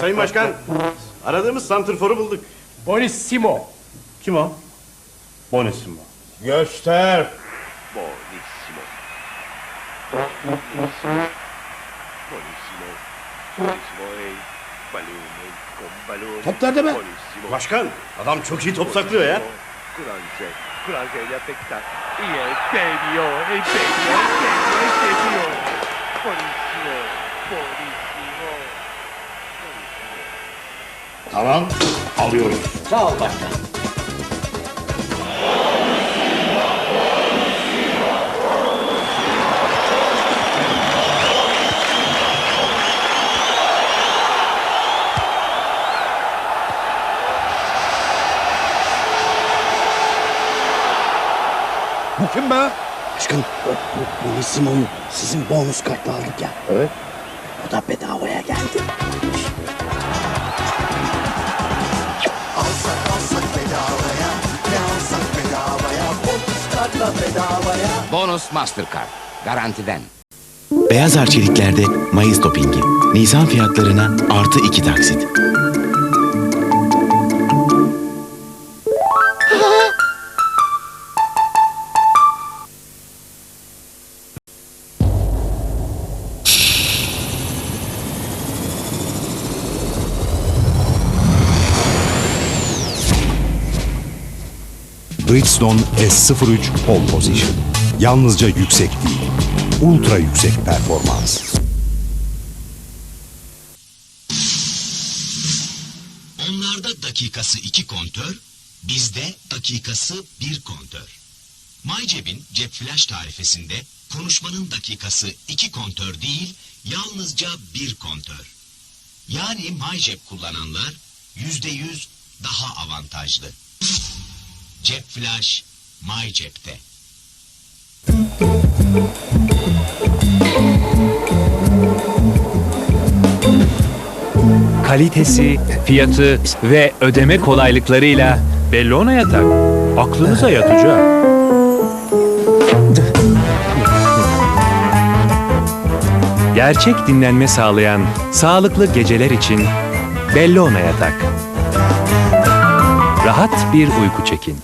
Sayın Başkan, aradığımız santrforu bulduk. Bonissimo. Kim o? Bonissimo. Göster. Ehi, balloon, con balloon. Top nerede be? Başkan, adam çok iyi top saklıyor ya. Kurance. Kurance gli aspetta. E il genio, il genio, il Tamam, alıyoruz. Sağ ol başkan. Bu kim be? Aşkın o, bu Bonissimo'yu sizin bonus kartla aldık ya. Evet. O da bedavaya geldi. Bonus Mastercard. Garantiden. Beyaz Arçelikler'de Mayıs Dopingi. Nisan fiyatlarına artı iki taksit. Bridgestone S03 Pole Position. Yalnızca yüksek değil, ultra yüksek performans. Onlarda dakikası iki kontör, bizde dakikası bir kontör. MyCeb'in cep flash tarifesinde konuşmanın dakikası iki kontör değil, yalnızca bir kontör. Yani MyCep kullananlar yüzde yüz daha avantajlı. Cep flash MyCep'te. Kalitesi, fiyatı ve ödeme kolaylıklarıyla Bellona yatak. Aklınıza yatacak. Gerçek dinlenme sağlayan sağlıklı geceler için Bellona yatak. Rahat bir uyku çekin.